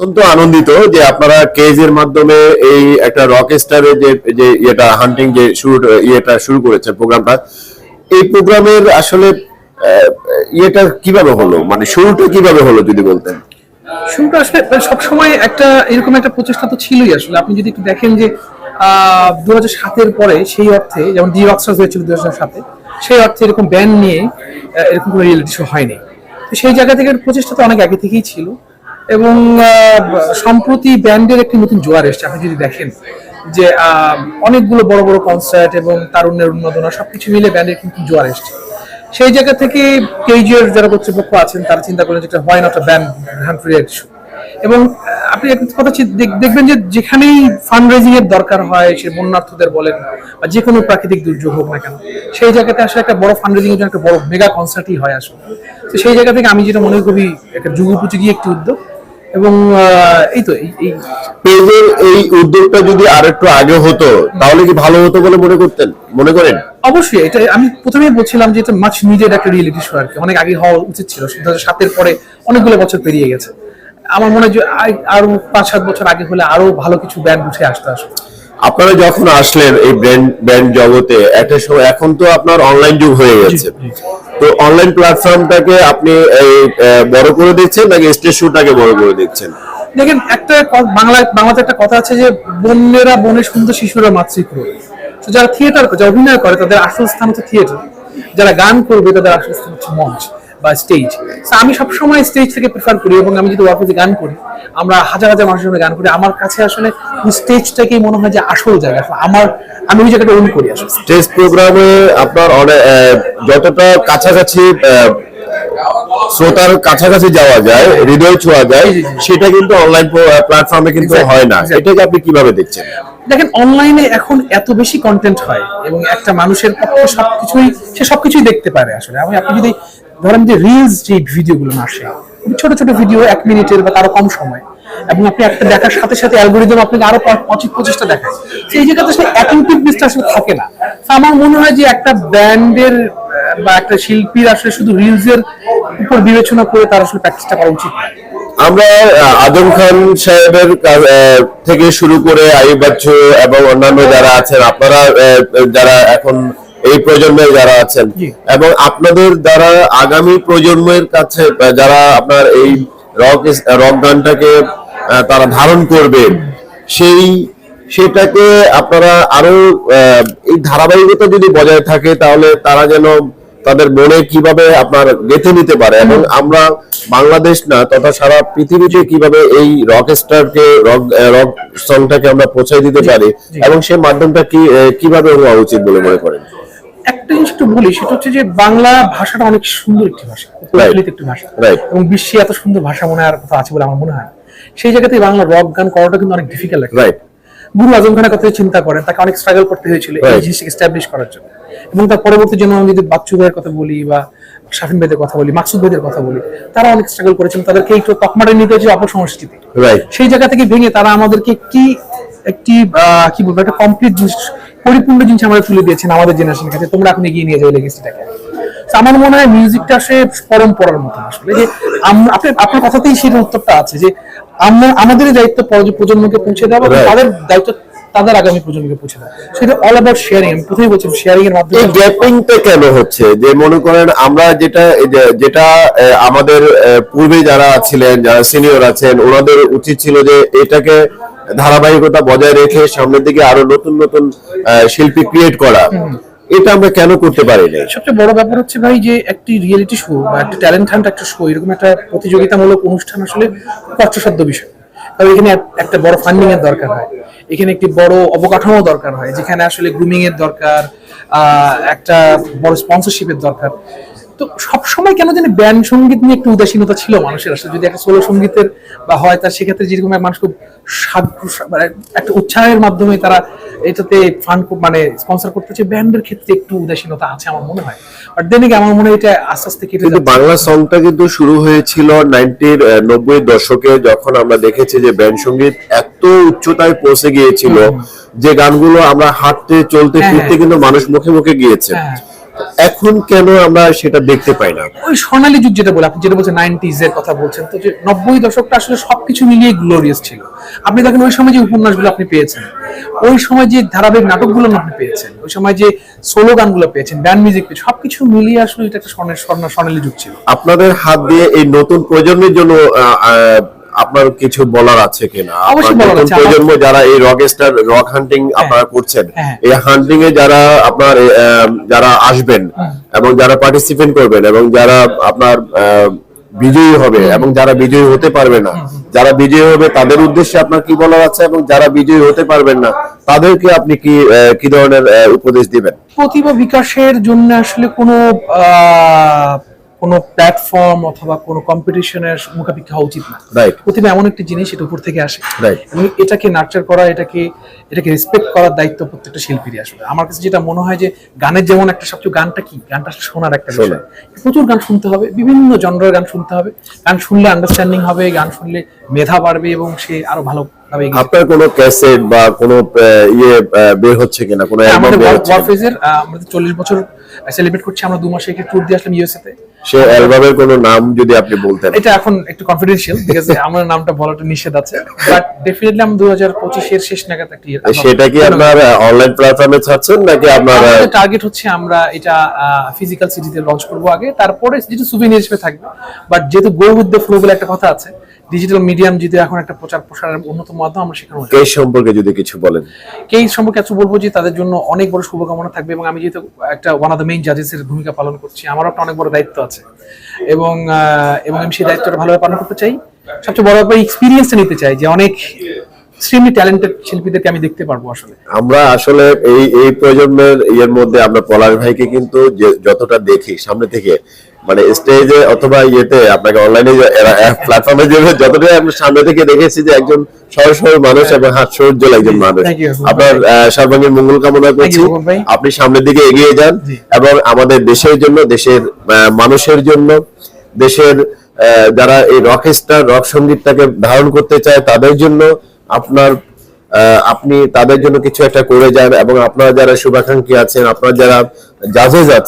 অত্যন্ত আনন্দিত যে আপনারা কেজ এর মাধ্যমে এই একটা রক যে যে ইয়েটা হান্টিং যে শুরু ইয়েটা শুরু করেছেন প্রোগ্রামটা, এই প্রোগ্রামের আসলে কীভাবে হলো? মানে শুরুটা কীভাবে হলো, যদি বলতেন? শুরুটা আসলে একটা এরকম একটা প্রচেষ্টা তো ছিলই আসলে। আপনি যদি একটু দেখেন যে দু হাজার সাতের পরে সেই অর্থে, যেমন ডি রক্সাস হয়েছিল দু হাজার সাতে, সেই অর্থে এরকম ব্যান্ড নিয়ে এরকম কোনো রিয়েলিটি শো হয়নি। সেই জায়গা থেকে প্রচেষ্টা তো অনেক আগে থেকেই ছিল। এবং সম্প্রতি ব্যান্ডের একটি নতুন জোয়ার এসছে। আপনি যদি দেখেন যে অনেকগুলো বড় বড় কনসার্ট এবং তারুণ্যের উন্মাদনা সবকিছু মিলে ব্যান্ডের কিন্তু জোয়ার এসছে। সেই জায়গা থেকে কেজিএর যারা কর্তৃপক্ষ আছেন, তারা চিন্তা করেন যেটা why not ban handshake এবং আপনি একটা কথা দেখ- দেখবেন যে যেখানেই ফান্ড রেজিং এর দরকার হয়, সে বন্যার্থদের বলেন বা যে কোনো প্রাকৃতিক দুর্যোগ হোক না কেন, সেই জায়গাতে আসলে একটা বড় ফান্ড রেজিং এর জন্য একটা বড় মেগা কনসার্টই হয় আসলে। তো সেই জায়গা থেকে আমি যেটা মনে করি, একটা যুগোপযোগী একটি উদ্যোগ। এবং এই তো এই- পেজের এই উদ্যোগটা যদি আর একটু আগে হতো তাহলে কি ভালো হতো বলে মনে করতেন? মনে করেন? অবশ্যই এটা আমি প্রথমেই বলছিলাম যে এটা মাছ নিজের একটা রিয়েলিটি শো আর কি। অনেক আগে হওয়া উচিত ছিল দু হাজার সাতের পরে অনেকগুলো বছর পেরিয়ে গেছে। আমার মনে হয় যে আরও পাঁচ সাত বছর আগে হলে আরও ভালো কিছু ব্যান্ড উঠে আসতে আসবে আপনারা যখন আসলেন এই ব্র্যান্ড ব্র্যান্ড জগতে একটা সময় এখন তো আপনার অনলাইন যুগ হয়ে গেছে। তো অনলাইন প্ল্যাটফর্মটাকে আপনি এই বড় করে দিচ্ছেন নাকি স্টেজ শুটাকে বড় করে দিচ্ছেন? দেখেন একটা বাংলায় বাংলাতে একটা কথা আছে যে বন্যেরা বনে সুন্দর শিশুরা তো যারা থিয়েটার যারা অভিনয় করে তাদের আসল স্থান হচ্ছে থিয়েটার যারা গান করবে তাদের আসল স্থান হচ্ছে মঞ্চ। বা স্টেজ আমি সবসময় স্টেজ থেকে প্রেফার করি এবং আমি যদি ওয়ার্কেজে গান করি আমরা হাজার হাজার মানুষের সঙ্গে গান করি আমার কাছে আসলে স্টেজটাকেই মনে হয় যে আসল জায়গা। আমার আমি ওই জায়গাটা ওন করি আসলে। স্টেজ প্রোগ্রামে আপনার অনেক যতটা কাছাকাছি শ্রোতার কাছাকাছি যাওয়া যায় হৃদয় ছোঁয়া যায় সেটা কিন্তু অনলাইন প্ল্যাটফর্মে কিন্তু হয় না। এটাকে আপনি কীভাবে দেখছেন? দেখেন অনলাইনে এখন এত বেশি কন্টেন্ট হয় এবং একটা মানুষের পক্ষে সবকিছুই সে সবকিছুই দেখতে পারে আসলে। আমি আপনি যদি ধরেন যে রিলস যে ভিডিওগুলো আসে ছোট ছোট ভিডিও এক মিনিটের বা তারও কম সময়। এবং আপনি একটা দেখার সাথে সাথে অ্যালগোরিদম আপনাকে আরও পঁচিশ পঁচিশটা দেখায়। সেই জায়গাতে আসলে অ্যাটেন্টিভনেসটা আসলে থাকে না। আমার মনে হয় যে একটা ব্যান্ডের বা একটা শিল্পীর আসলে শুধু রিলসের উপর বিবেচনা করে তার আসলে প্র্যাকটিসটা করা উচিত। আমরা আদম খান সাহেবের থেকে শুরু করে আইব বাচ্চু এবং অন্যান্য যারা আছেন, আপনারা যারা এখন এই প্রজন্মে যারা আছেন। এবং আপনাদের দ্বারা আগামী প্রজন্মের কাছে যারা আপনার এই রক রক গানটাকে তারা ধারণ করবে সেই সেটাকে আপনারা আরও এই ধারাবাহিকতা যদি বজায় থাকে তাহলে তারা যেন তাদের মনে কীভাবে আপনার গেঁথে নিতে পারে। এবং আমরা বাংলাদেশ না তথা সারা পৃথিবীতে কীভাবে এই রক স্টারকে রক রক সংটাকে আমরা পৌঁছায় দিতে পারি এবং সেই মাধ্যমটা কি কীভাবে হওয়া উচিত বলে মনে করেন? একটা জিনিস একটু বলি সেটা হচ্ছে যে বাংলা ভাষাটা অনেক সুন্দর একটি ভাষা প্রচলিত একটি ভাষা। এবং বিশ্বে এত সুন্দর ভাষা মনে হয় আর কথা আছে বলে আমার মনে হয় সেই জায়গাতে বাংলা রক গান করাটা কিন্তু অনেক ডিফিকাল্ট রাইট গুরু আজম খানের কথা চিন্তা করেন তাকে অনেক স্ট্রাগল করতে হয়েছিল এই জিনিসটাকে এস্টাবলিশ করার জন্য। এবং তার পরবর্তী জন্য আমি যদি বাচ্চু ভাইয়ের কথা বলি বা শাফিন ভাইদের কথা বলি মাকসুদ ভাইদের কথা বলি তারা অনেক স্ট্রাগল করেছেন তাদেরকে একটু তকমাটা নিতে হয়েছে অপসংস্কৃতি সেই জায়গা থেকে ভেঙে তারা আমাদেরকে একটি একটি আহ, কি বলব একটা কমপ্লিট জিনিস পরিপূর্ণ জিনিস আমাদের তুলে দিয়েছেন আমাদের জেনারেশনের কাছে তোমরা এখন এগিয়ে নিয়ে যাও লেগেসিটাকে আমার মনে হয় মিউজিকটা আসলে পরম্পরার মতো আসলে যে আপনি আপনার কথাতেই সেই উত্তরটা আছে যে আমরা আমাদের দায়িত্ব প্রজন্মকে পৌঁছে দেওয়া তাদের দায়িত্ব তাদের আগামী প্রজন্মকে পৌঁছে দেওয়া। সেটা অল অ্যাবাউট শেয়ারিং আমি প্রথমেই বলছি শেয়ারিং এর মাধ্যমে এই গ্যাপিংটা কেন হচ্ছে? যে মনে করেন আমরা যেটা যেটা আমাদের পূর্বে যারা ছিলেন যারা সিনিয়র আছেন ওনাদের উচিত ছিল যে এটাকে ধারাবাহিকতা বজায় রেখে সামনের দিকে আরও নতুন নতুন শিল্পী ক্রিয়েট করা এটা আমরা কেন করতে পারি না সবচেয়ে বড় ব্যাপার হচ্ছে ভাই যে একটি রিয়েলিটি শো বা একটা ট্যালেন্ট হান্ট একটা শো এরকম একটা প্রতিযোগিতামূলক অনুষ্ঠান আসলে কষ্টসাধ্য বিষয়। কারণ এখানে একটা বড় ফান্ডিং এর দরকার হয়। এখানে একটি বড় অবকাঠামো দরকার হয় যেখানে আসলে গ্রুমিং এর দরকার আহ, একটা বড় স্পন্সরশিপের দরকার। তো সব সময় কেন জানি ব্যান্ড সংগীত নিয়ে একটু উদাসীনতা ছিল মানুষের আসলে। যদি একটা সোলো সঙ্গীতের বা হয় তার সেক্ষেত্রে যেরকম মানুষ খুব মানে একটা উৎসাহের মাধ্যমে তারা এটাতে ফান্ড মানে স্পন্সর করতে ব্যান্ডের ক্ষেত্রে একটু উদাসীনতা আছে আমার মনে হয়। বাট দেন আমার মনে হয় এটা আস্তে আস্তে কেটে কিন্তু বাংলা সংটা কিন্তু শুরু হয়েছিল নাইনটির নব্বই দশকে যখন আমরা দেখেছি যে ব্যান্ড সংগীত এত উচ্চতায় পৌঁছে গিয়েছিল যে গানগুলো আমরা হাঁটতে চলতে হ্যাঁ, ফিরতে হ্যাঁ। কিন্তু মানুষ মুখে মুখে গিয়েছে। হ্যাঁ। এখন কেন আমরা সেটা দেখতে পাই না? ওই স্বর্ণালী যুগ যেটা বলে আপনি যেটা বলছেন নাইনটিজ এর কথা বলছেন তো যে নব্বই দশকটা আসলে সবকিছু মিলিয়ে গ্লোরিয়াস ছিল। আপনি দেখেন ওই সময় যে উপন্যাসগুলো আপনি পেয়েছেন ওই সময় যে ধারাবাহিক নাটকগুলো আপনি পেয়েছেন ওই সময় যে সোলো গানগুলো পেয়েছেন ব্যান্ড মিউজিক পেয়েছেন সবকিছু মিলিয়ে আসলে এটা একটা স্বর্ণের স্বর্ণ স্বর্ণালী যুগ ছিল। আপনাদের হাত দিয়ে এই নতুন প্রজন্মের জন্য আপনার কিছু বলার আছে কিনা? প্রজন্ম যারা এই রক স্টার রক হান্টিং আপনারা করছেন হ্যাঁ। এই হান্টিং এ যারা আপনার যারা আসবেন এবং যারা পার্টিসিপেট করবেন এবং যারা আপনার বিজয়ী হবে এবং যারা বিজয়ী হতে পারবে না যারা বিজয়ী হবে তাদের উদ্দেশ্যে আপনার কি বলার আছে এবং যারা বিজয়ী হতে পারবেন না তাদেরকে আপনি কি কি ধরনের উপদেশ দিবেন? প্রতিভা বিকাশের জন্য আসলে কোনো আহ, কোনো প্ল্যাটফর্ম অথবা কোনো কম্পিটিশনের মুখাপেক্ষি হওয়া উচিত না। রাইট প্রতিভা এমন একটি জিনিস এটা উপর থেকে আসে. এবং এটাকে নার্চার করা এটাকে এটাকে রেসপেক্ট করার দায়িত্ব প্রত্যেকটা শিল্পীরই আসলে আমার কাছে যেটা মনে হয় যে গানের যেমন একটা সবচেয়ে গানটা কি? গানটা শোনার একটা বিষয়। প্রচুর গান শুনতে হবে বিভিন্ন জনরের গান শুনতে হবে। গান শুনলে আন্ডারস্ট্যান্ডিং হবে গান শুনলে মেধা বাড়বে এবং সে আরও এগিয়ে আপনার কোনো ক্যাসেট বা কোনো ইয়ে বের হচ্ছে কিনা? কোনো হ্যাঁ, আমাদের? ওয়ারফেজের আমাদের চল্লিশ বছর সেলিব্রেট করছি আমরা দু মাসে একটি ট্যুর দিয়ে আসলাম ইউএসএ তে। সে অ্যালবামের কোনো নাম যদি আপনি বলতেন। এটা এখন একটু কনফিডেন্সিয়াল বিকজ আমার নামটা বলাটা নিষেধ আছে। বাট ডেফিনেটলি আমি দু হাজার পঁচিশের শেষ নাগাদ একটি সেটা কি আপনার অনলাইন প্ল্যাটফর্মে ছাড়ছেন নাকি আপনার টার্গেট হচ্ছে আমরা এটা ফিজিক্যাল সিটিতে লঞ্চ করব আগে। তারপরে যেটা সুবিনিয়ার হিসেবে থাকবে বাট যেহেতু গো উইথ দ্য ফ্লো বলে একটা কথা আছে ডিজিটাল মিডিয়াম যেহেতু এখন একটা প্রচার প্রসারের অন্যতম মাধ্যম আমরা সেখানে কে সম্পর্কে যদি কিছু বলেন। কেই সম্পর্কে এত বলব যে তাদের জন্য অনেক বড় শুভকামনা থাকবে এবং আমি যেহেতু একটা ওয়ান অফ দ্য মেইন জাজেসের ভূমিকা পালন করছি আমারও একটা অনেক বড় দায়িত্ব আছে। এবং এবং আমি সেই দায়িত্বটা ভালোভাবে পালন করতে চাই। সবচেয়ে বড় ব্যাপার এক্সপিরিয়েন্সটা নিতে চাই যে অনেক এক্সট্রিমলি ট্যালেন্টেড শিল্পীদেরকে আমি দেখতে পারব আসলে। আমরা আসলে এই এই প্রজন্মের ইয়ের মধ্যে আমরা পলাশ ভাইকে কিন্তু যতটা দেখি সামনে থেকে মানে স্টেজে অথবা ইয়েতে আপনাকে অনলাইনে প্ল্যাটফর্মে যে যতটা আমরা সামনে থেকে দেখেছি যে একজন সহজ সরল মানুষ এবং হাস্যোজ্জ্বল একজন মানুষ। আপনার সর্বাঙ্গীন মঙ্গল কামনা করছি। আপনি সামনের দিকে এগিয়ে যান এবং আমাদের দেশের জন্য দেশের মানুষের জন্য দেশের যারা এই রক স্টার রক সঙ্গীতটাকে ধারণ করতে চায় তাদের জন্য আপনার আহ, আপনি তাদের জন্য কিছু একটা করে যান এবং আপনারা যারা শুভাকাঙ্ক্ষী আছেন আপনারা যারা জাজেস আছেন